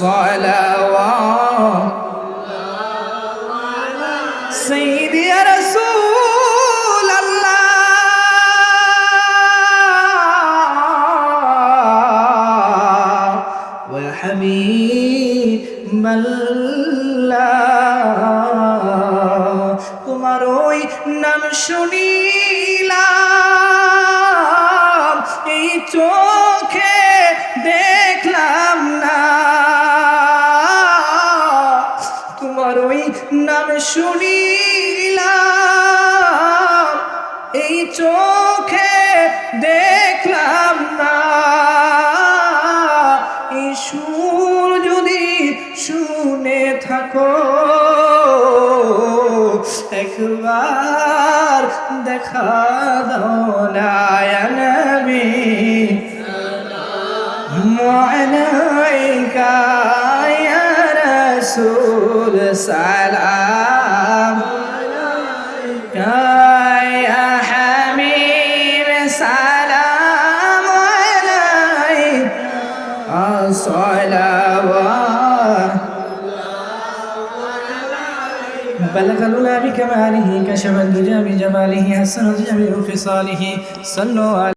صلوات. سيدي يا رسول হামিদ মাল্লা তোমার ওই নাম শুনিলাম এই চোখে দেখলাম না। তোমার ওই নাম শুনিলাম থাকো। একবার দেখা দাও নবী। মনকা রসুল সালাম। بلغ الأولى بكماله كشف الدجى بجماله حسن الجميع خصاله صلوا